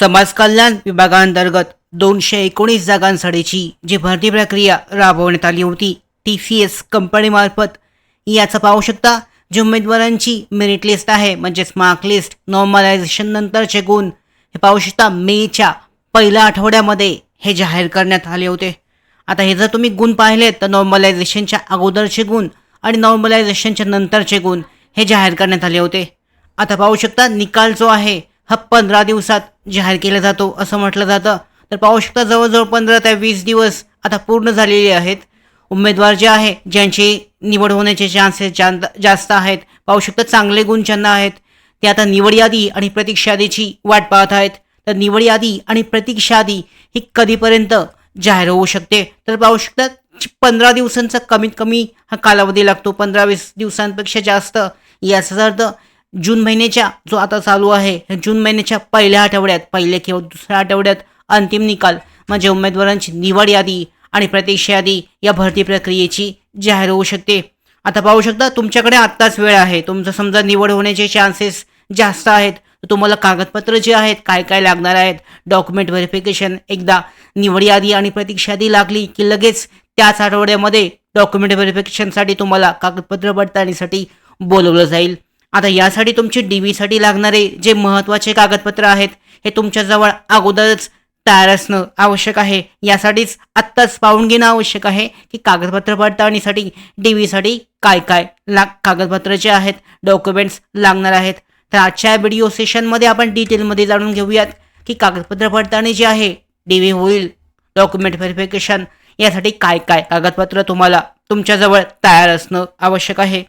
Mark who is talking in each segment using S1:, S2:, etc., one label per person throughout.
S1: समाज कल्याण विभागांतर्गत दोनशे एकोणीस जागांसाठीची जी भरती प्रक्रिया राबवण्यात आली होती टी सी एस कंपनीमार्फत याचं पाहू शकता जी उमेदवारांची मेरिट लिस्ट आहे म्हणजेच मार्क लिस्ट नॉर्मलायझेशन नंतरचे गुण हे पाहू शकता मेच्या पहिल्या आठवड्यामध्ये हे जाहीर करण्यात आले होते. आता हे जर तुम्ही गुण पाहिलेत तर नॉर्मलायझेशनच्या अगोदरचे गुण आणि नॉर्मलायझेशनच्या नंतरचे गुण हे जाहीर करण्यात आले होते. आता पाहू शकता निकाल जो आहे हा पंधरा दिवसात जाहीर केला जातो असं म्हटलं जातं. तर पाहू शकता जवळजवळ पंधरा ते वीस दिवस आता पूर्ण झालेले आहेत. उमेदवार जे आहे ज्यांची निवड होण्याचे चान्सेस जान जास्त आहेत. पाहू शकता चांगले गुण ज्यांना आहेत ते आता निवड यादी आणि प्रतीक्षा यादीची वाट पाहत आहेत. तर निवड यादी आणि प्रतीक्षा यादी ही कधीपर्यंत जाहीर होऊ शकते? तर पाहू शकता पंधरा दिवसांचा कमीत कमी हा कालावधी लागतो. पंधरा वीस दिवसांपेक्षा जास्त. याचाच अर्थ जून महिन्याच्या जो आता चालू आहे जून महिन्याच्या पहिल्या आठवड्यात पहिल्या किंवा दुसऱ्या आठवड्यात अंतिम निकाल म्हणजे उमेदवारांची निवड यादी आणि प्रतीक्षा यादी या भरती प्रक्रियेची जाहीर होऊ शकते. आता पाहू शकता तुमच्याकडे आत्ताच वेळ आहे. तुमचं समजा निवड होण्याचे चान्सेस जास्त आहेत. तुम्हाला कागदपत्र जे आहेत काय काय लागणार आहेत? डॉक्युमेंट व्हेरिफिकेशन एकदा निवड यादी आणि प्रतीक्षा यादी लागली की लगेच त्याच आठवड्यामध्ये डॉक्युमेंट व्हेरिफिकेशनसाठी तुम्हाला कागदपत्र पडताळणीसाठी बोलवलं जाईल. आता यासाठी तुमची डी व्हीसाठी लागणारे जे महत्त्वाचे कागदपत्र आहेत हे तुमच्याजवळ अगोदरच तयार असणं आवश्यक आहे. यासाठीच आत्ताच पाहून घेणं आवश्यक आहे की कागदपत्र पडताळणीसाठी डी व्हीसाठी काय काय लाग कागदपत्र जे आहेत डॉक्युमेंट्स लागणार आहेत. तर आजच्या व्हिडिओ सेशनमध्ये आपण डिटेलमध्ये जाणून घेऊयात की कागदपत्र पडताळणी जी आहे डी व्ही होईल डॉक्युमेंट व्हेरिफिकेशन यासाठी काय काय कागदपत्र तुम्हाला तुमच्याजवळ तयार असणं आवश्यक आहे.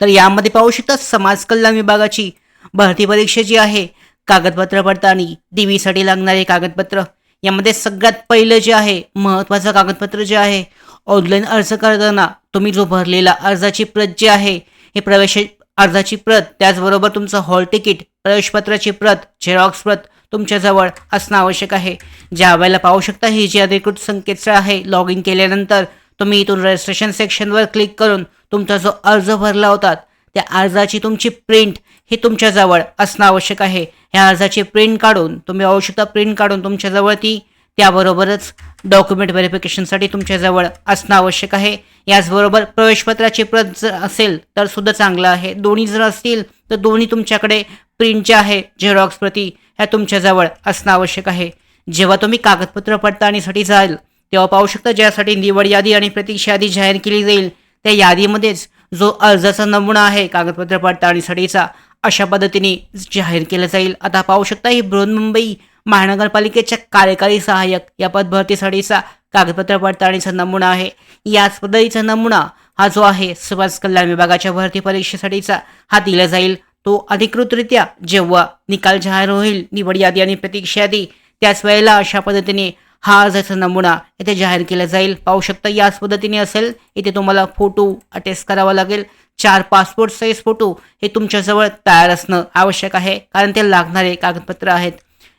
S1: तर यामध्ये पाहू शकता समाज कल्याण विभागाची भरती परीक्षा जी आहे कागदपत्र पडताळणी डीव्हीसाठी लागणारे कागदपत्र यामध्ये सगळ्यात पहिलं जे आहे महत्त्वाचं कागदपत्र जे आहे ऑनलाईन अर्ज करताना तुम्ही जो भरलेला अर्जाची प्रत जी आहे हे प्रवेश अर्जाची प्रत त्याचबरोबर तुमचं हॉल तिकीट प्रवेशपत्राची प्रत झेरॉक्स प्रत तुमच्याजवळ असणं आवश्यक आहे. ज्या वेळेला पाहू शकता ही जी अधिकृत संकेतस्थळ आहे लॉग इन केल्यानंतर तुम्ही इथून रजिस्ट्रेशन सेक्शनवर क्लिक करून तुमचा जो अर्ज भरला होता त्या अर्जाची तुमची प्रिंट ही तुमच्याजवळ असणं आवश्यक आहे. ह्या अर्जाची प्रिंट काढून तुम्ही आवश्यकता प्रिंट काढून तुमच्याजवळ ती त्याबरोबरच डॉक्युमेंट व्हेरिफिकेशनसाठी तुमच्याजवळ असणं आवश्यक आहे. याचबरोबर प्रवेशपत्राची प्रत जर असेल तर सुद्धा चांगलं आहे. दोन्ही जर असतील तर दोन्ही तुमच्याकडे प्रिंट जे आहे झेरॉक्स प्रती ह्या तुमच्याजवळ असणं आवश्यक आहे. जेव्हा तुम्ही कागदपत्र पडताळणीसाठी जाल तेव्हा पाहू शकता ज्यासाठी निवड यादी आणि प्रतीक्षा यादी जाहीर केली जाईल. त्या यादीमध्येच जो अर्जाचा नमुना आहे कागदपत्र पडताळणीसाठीचा अशा पद्धतीने जाहीर केलं जाईल. आता पाहू शकता ही बृहन्मुंबई महानगरपालिकेच्या कार्यकारी सहाय्यक या पदभरतीसाठीचा कागदपत्र पडताळणीचा नमुना आहे. याच पद्धतीचा नमुना हा जो आहे समाज कल्याण विभागाच्या भरती परीक्षेसाठीचा हा दिला जाईल. तो अधिकृतरित्या जेव्हा निकाल जाहीर होईल निवड यादी आणि प्रतीक्षा यादी त्याच वेळेला अशा पद्धतीने हा अर्जाचा नमुना इथे जाहीर केला जाईल. पाहू शकता याच पद्धतीने असेल इथे तुम्हाला फोटो अटेस्ट करावा लागेल. चार पासपोर्ट साईज फोटो हे तुमच्याजवळ तयार असणं आवश्यक आहे कारण ते लागणारे कागदपत्र आहेत.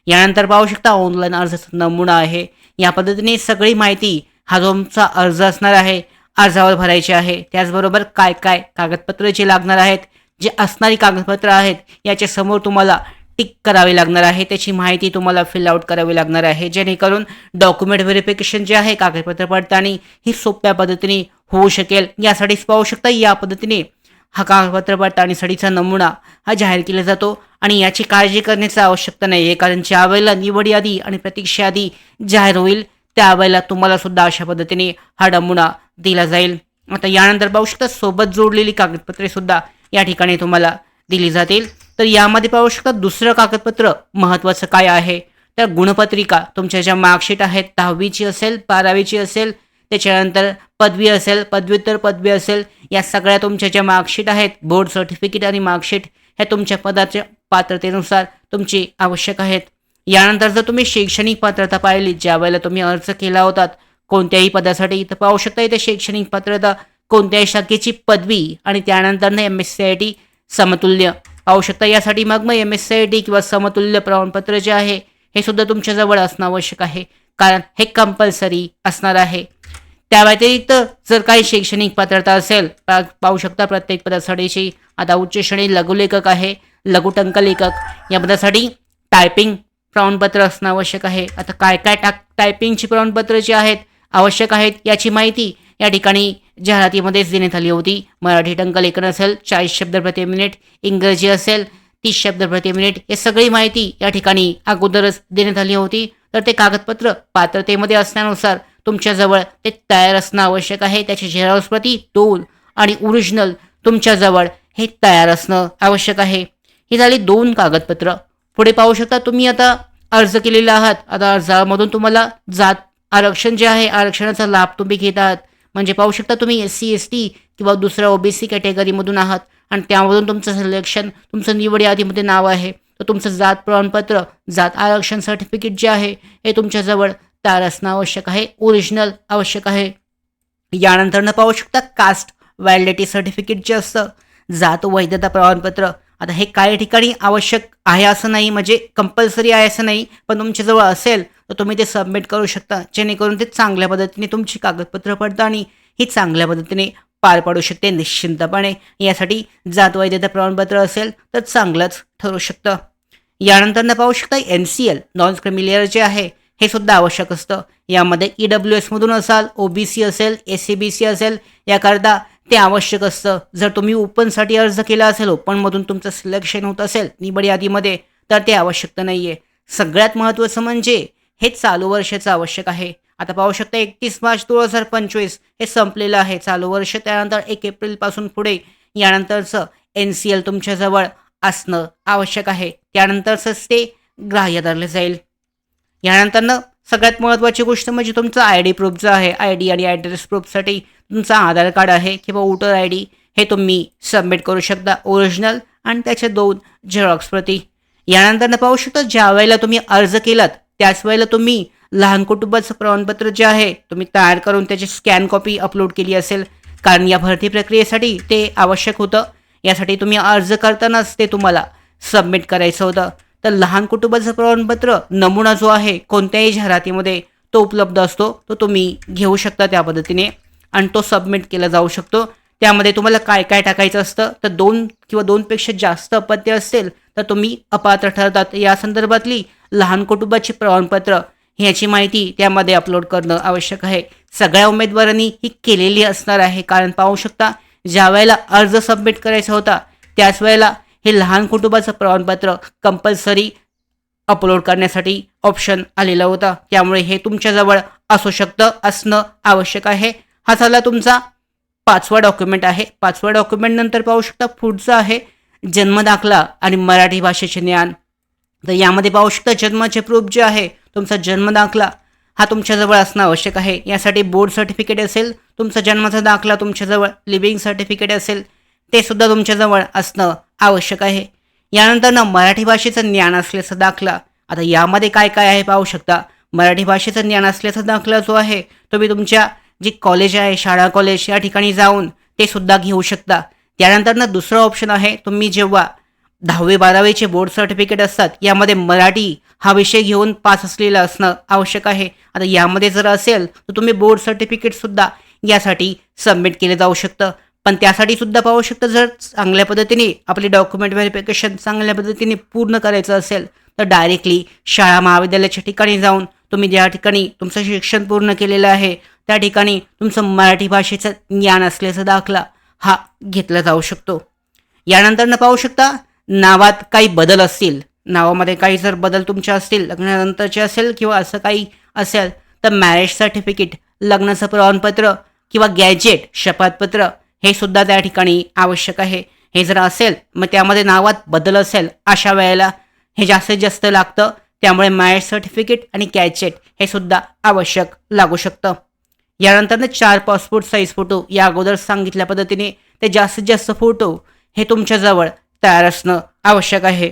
S1: यानंतर पाहू शकता ऑनलाईन अर्जाचा नमुना आहे. या पद्धतीने सगळी माहिती हा जो तुमचा अर्ज असणार आहे. अर्जावर भरायचे आहे. त्याचबरोबर काय काय कागदपत्र जे लागणार आहेत जे असणारी कागदपत्र आहेत याच्या समोर तुम्हाला टिक करावी लागणार आहे. त्याची माहिती तुम्हाला फिल आउट करावी लागणार आहे. जेणेकरून डॉक्युमेंट व्हेरिफिकेशन जे आहे कागदपत्र पडताळणी ही सोप्या पद्धतीने होऊ शकेल. यासाठीच पाहू शकता या पद्धतीने हा कागदपत्र पडताळणीसाठीचा नमुना हा जाहीर केला जातो आणि याची काळजी करण्याची आवश्यकता नाही आहे कारण ज्या वेळेला निवड यादी आणि प्रतीक्षा यादी जाहीर होईल त्यावेळेला तुम्हाला सुद्धा अशा पद्धतीने हा नमुना दिला जाईल. आता यानंतर पाहू शकता सोबत जोडलेली कागदपत्रे सुद्धा या ठिकाणी तुम्हाला दिली जातील. तर यामध्ये पाहू शकता दुसरं कागदपत्र महत्त्वाचं काय आहे? तर गुणपत्रिका तुमच्या ज्या मार्कशीट आहेत दहावीची असेल बारावीची असेल त्याच्यानंतर पदवी असेल पदव्युत्तर पदवी असेल या सगळ्या तुमच्या ज्या मार्कशीट आहेत बोर्ड सर्टिफिकेट आणि मार्कशीट ह्या तुमच्या पदाच्या पात्रतेनुसार तुमची आवश्यक आहेत. यानंतर जर तुम्ही शैक्षणिक पात्रता पाहिली ज्या वेळेला तुम्ही अर्ज केला होतात कोणत्याही पदासाठी इथं पाहू शकता इथे शैक्षणिक पात्रता कोणत्याही शाखेची पदवी आणि त्यानंतर M S C I T समतुल्य. पाहू शकता यासाठी मग मग M S C I T किंवा समतुल्य प्रमाणपत्र जे आहे हे सुद्धा तुमच्याजवळ असणं आवश्यक आहे. कारण हे कंपल्सरी असणार आहे. त्या व्यतिरिक्त जर काही शैक्षणिक पात्रता असेल पा- पाहू शकता प्रत्येक पदासाठीची आता उच्च श्रेणी लघुलेखक आहे लघुटंक लेखक या पदासाठी टायपिंग प्रमाणपत्र असणं आवश्यक आहे. आता काय काय टाक टायपिंगची प्रमाणपत्र जी आहेत आवश्यक आहेत याची माहिती या ठिकाणी जाहिरातीमध्येच देण्यात आली होती. मराठी टंकलेखन असेल चाळीस शब्द प्रति मिनिट. इंग्रजी असेल तीस शब्द प्रति मिनिट. हे सगळी माहिती या ठिकाणी अगोदरच देण्यात आली होती. तर ते कागदपत्र पात्रतेमध्ये असण्यानुसार तुमच्याजवळ ते तयार असणं आवश्यक आहे. त्याची झेरॉक्स प्रती दोन आणि ओरिजिनल तुमच्याजवळ हे तयार असणं आवश्यक आहे. ही झाली दोन कागदपत्र. पुढे पाहू शकता तुम्ही आता अर्ज केलेला आहात. आता अर्जामधून तुम्हाला जात आरक्षण जे आहे आरक्षणाचा लाभ तुम्ही घेत आहात म्हणजे पाहू शकता तुम्ही एस सी एस टी किंवा दुसऱ्या ओबीसी कॅटेगरीमधून आहात. आणि त्यामधून तुमचं सिलेक्शन तुमचं निवड यादीमध्ये नाव आहे. तर तुमचं जात प्रमाणपत्र जात आरक्षण सर्टिफिकेट जे आहे हे तुमच्याजवळ तयार असणं आवश्यक आहे. ओरिजिनल आवश्यक आहे. यानंतरनं पाहू शकता कास्ट व्हॅलिडिटी सर्टिफिकेट जे असतं जात वैधता प्रमाणपत्र. आता हे काही ठिकाणी आवश्यक आहे असं नाही म्हणजे कंपल्सरी आहे असं नाही पण तुमच्याजवळ असेल तर तुम्ही ते सबमिट करू शकता. जेणेकरून ते चांगल्या पद्धतीने तुमची कागदपत्र पडताळणी ही चांगल्या पद्धतीने पार पाडू शकते निश्चिंतपणे. यासाठी जात वैद्यता प्रमाणपत्र असेल तर चांगलंच ठरू शकतं. यानंतर पाहू शकता N C L non creamy layer जे आहे हे सुद्धा आवश्यक असतं. यामध्ये ई डब्ल्यू एसमधून असाल ओ बी सी असेल एस सी बी सी असेल याकरता ते आवश्यक असतं. जर तुम्ही ओपनसाठी अर्ज केला असेल ओपनमधून तुमचं सिलेक्शन होत असेल निवड यादीमध्ये तर ते आवश्यकता नाही आहे सगळ्यात महत्त्वाचं म्हणजे हे चालू वर्षाचं आवश्यक आहे. आता पाहू शकता एकतीस मार्च दोन हजार पंचवीस हे संपलेलं आहे. चालू वर्ष त्यानंतर एक एप्रिलपासून पुढे यानंतरचं एन सी एल तुमच्याजवळ असणं आवश्यक आहे. त्यानंतरच ते ग्राह्य धरलं जाईल. यानंतरनं सगळ्यात महत्त्वाची गोष्ट म्हणजे तुमचं आय डी प्रूफ जो आहे आय डी आणि ॲड्रेस प्रूफसाठी तुमचं आधार कार्ड आहे किंवा वोटर आय डी हे तुम्ही सबमिट करू शकता ओरिजिनल आणि त्याच्या दोन झेरॉक्स प्रती. यानंतरनं पाहू शकता ज्या वेळेला तुम्ही अर्ज केलात त्याच वेळेला तुम्ही लहान कुटुंबाचं प्रमाणपत्र जे आहे तुम्ही तयार करून त्याची स्कॅन कॉपी अपलोड केली असेल. कारण या भरती प्रक्रियेसाठी ते आवश्यक होतं. यासाठी तुम्ही अर्ज करतानाच ते तुम्हाला सबमिट करायचं होतं. तर लहान कुटुंबाचं प्रमाणपत्र नमुना जो आहे कोणत्याही जाहिरातीमध्ये तो उपलब्ध असतो तो तुम्ही घेऊ शकता त्या पद्धतीने. आणि तो सबमिट केला जाऊ शकतो. त्यामध्ये तुम्हाला काय काय टाकायचं असतं? तर दोन किंवा दोनपेक्षा जास्त अपत्य असतील तर तुम्ही अपात्र ठरतात. या संदर्भातली लहान कुटुंबाची प्रमाणपत्र ह्याची माहिती त्यामध्ये अपलोड करणं आवश्यक आहे. सगळ्या उमेदवारांनी ही केलेली असणार आहे. कारण पाहू शकता ज्या वेळेला अर्ज सबमिट करायचा होता त्याच वेळेला हे लहान कुटुंबाचं प्रमाणपत्र कंपल्सरी अपलोड करण्यासाठी ऑप्शन आलेला होता. त्यामुळे हे तुमच्याजवळ असू शकतं असणं आवश्यक आहे. हा झाला तुमचा पाचवा डॉक्युमेंट आहे. पाचवा डॉक्युमेंट नंतर पाहू शकता पुढचं आहे जन्मदाखला आणि मराठी भाषेचे ज्ञान. तर यामध्ये पाहू शकता जन्माचे प्रूफ जे आहे तुमचा जन्मदाखला हा तुमच्याजवळ असणं आवश्यक आहे. यासाठी बोर्ड सर्टिफिकेट असेल तुमचा जन्माचा दाखला तुमच्याजवळ लिव्हिंग सर्टिफिकेट असेल ते सुद्धा तुमच्याजवळ असणं आवश्यक आहे. यानंतर ना मराठी भाषेचं ज्ञान असल्याचा दाखला. आता यामध्ये काय काय आहे पाहू शकता? मराठी भाषेचं ज्ञान असल्याचा दाखला जो आहे तुम्ही तुमच्या जी कॉलेज आहे शाळा कॉलेज या ठिकाणी जाऊन ते सुद्धा घेऊ शकता. त्यानंतर ना दुसरं ऑप्शन आहे तुम्ही जेव्हा दहावी बारावीचे बोर्ड सर्टिफिकेट असतात. यामध्ये मराठी हा विषय घेऊन पास असलेला असणं आवश्यक आहे. आता यामध्ये जर असेल तर तुम्ही बोर्ड सर्टिफिकेटसुद्धा यासाठी सबमिट केलं जाऊ शकतं. पण त्यासाठी सुद्धा पाहू शकता जर चांगल्या पद्धतीने आपले डॉक्युमेंट व्हेरिफिकेशन चांगल्या पद्धतीने पूर्ण करायचं असेल तर डायरेक्टली शाळा महाविद्यालयाच्या ठिकाणी जाऊन तुम्ही ज्या ठिकाणी तुमचं शिक्षण पूर्ण केलेलं आहे त्या ठिकाणी तुमचं मराठी भाषेचं ज्ञान असल्याचा दाखला हा घेतला जाऊ शकतो. यानंतर न पाहू शकता नावात काही बदल असतील नावामध्ये काही जर बदल तुमच्या असतील लग्नानंतरचे असेल किंवा असं काही असेल तर मॅरेज सर्टिफिकेट लग्नाचं प्रमाणपत्र किंवा गॅजेट शपथपत्र हे सुद्धा त्या ठिकाणी आवश्यक आहे. हे जर असेल मग त्यामध्ये नावात बदल असेल अशा वेळेला हे जास्तीत जास्त लागतं. त्यामुळे मॅरेज सर्टिफिकेट आणि गॅजेट हे सुद्धा आवश्यक लागू शकतं. यानंतरनं चार पासपोर्ट साईज फोटो या अगोदर सांगितल्या पद्धतीने ते जास्तीत जास्त फोटो हे तुमच्याजवळ तयार असणं आवश्यक आहे.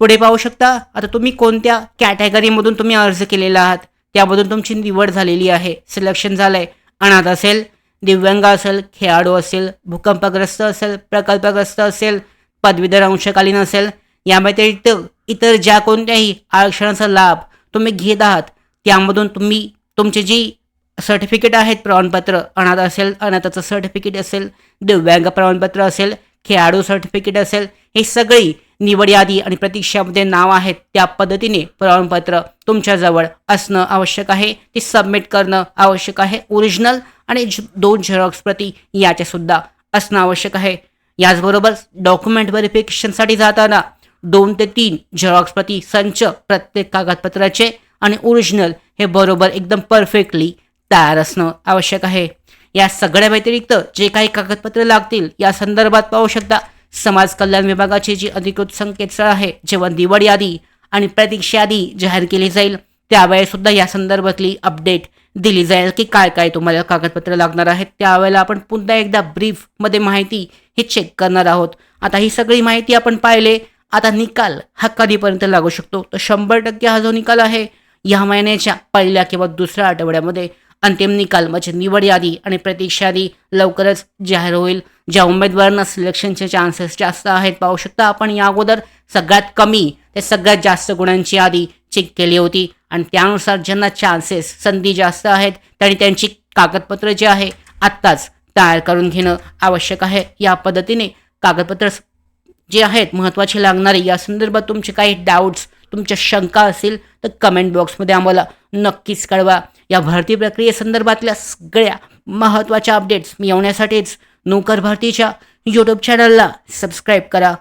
S1: पुढे पाहू शकता आता तुम्ही कोणत्या कॅटेगरीमधून तुम्ही अर्ज केलेला आहात? त्यामधून तुमची निवड झालेली आहे. सिलेक्शन झालं आहे अनाथ असेल दिव्यांग असेल खेळाडू असेल भूकंपग्रस्त असेल प्रकल्पग्रस्त असेल पदवीधर अंशकालीन असेल याव्यतिरिक्त इतर ज्या कोणत्याही आरक्षणाचा लाभ तुम्ही घेत आहात त्यामधून तुम्ही तुमची जी सर्टिफिकेट आहेत प्रमाणपत्र अनाथ असेल अनाथाचं सर्टिफिकेट असेल दिव्यांग प्रमाणपत्र असेल खेळाडू सर्टिफिकेट असेल हे सगळी निवड यादी आणि प्रतीक्षामध्ये नाव आहेत त्या पद्धतीने प्रमाणपत्र तुमच्याजवळ असणं आवश्यक आहे. ते सबमिट करणं आवश्यक आहे. ओरिजिनल आणि दोन झेरॉक्स प्रती याच्यासुद्धा असणं आवश्यक आहे. याचबरोबर डॉक्युमेंट व्हेरिफिकेशनसाठी जाताना दोन ते तीन झेरॉक्स प्रती संच प्रत्येक कागदपत्राचे आणि ओरिजिनल हे बरोबर एकदम परफेक्टली तयार असणं आवश्यक आहे. या सगळ्या व्यतिरिक्त जे काही कागदपत्रे लागतील या संदर्भात पाहू शकता. समाज कल्याण विभागाची जी अधिकृत संकेतस्थळ आहे जेव्हा निवड यादी आणि प्रतीक्षा यादी जाहीर केली जाईल त्यावेळेस सुद्धा या संदर्भातली अपडेट दिली जाईल की काय काय तुम्हाला कागदपत्र लागणार आहेत. त्यावेळेला आपण पुन्हा एकदा ब्रीफमध्ये माहिती हे चेक करणार आहोत. आता ही सगळी माहिती आपण पाहिले. आता निकाल हा कधीपर्यंत लागू शकतो? तर शंभर टक्के हा जो निकाल आहे या महिन्याच्या पहिल्या किंवा दुसऱ्या आठवड्यामध्ये अंतिम निकाल म्हणजे निवड यादी आणि प्रतीक्षा यादी लवकरच जाहीर होईल ज्या उमेदवारांना सिलेक्शनचे चान्सेस जास्त आहेत पाहू शकता आपण या अगोदर सगळ्यात कमी ते सगळ्यात जास्त गुणांची यादी चेक केली होती आणि त्यानुसार ज्यांना चान्सेस संधी जास्त आहेत त्यांनी त्यांची कागदपत्र जे आहे आत्ताच तयार करून घेणं आवश्यक आहे या पद्धतीने कागदपत्र जे आहेत महत्त्वाचे लागणारे या संदर्भात तुमचे काही डाऊट्स तुमच्या शंका असतील तर कमेंट बॉक्समध्ये आम्हाला नक्कीच कळवा या भरती प्रक्रियेसंदर्भातल्या सगळ्या महत्त्वाच्या अपडेट्स मिळवण्यासाठीच नोकर भरतीच्या यूट्यूब चॅनलला सबस्क्राईब करा.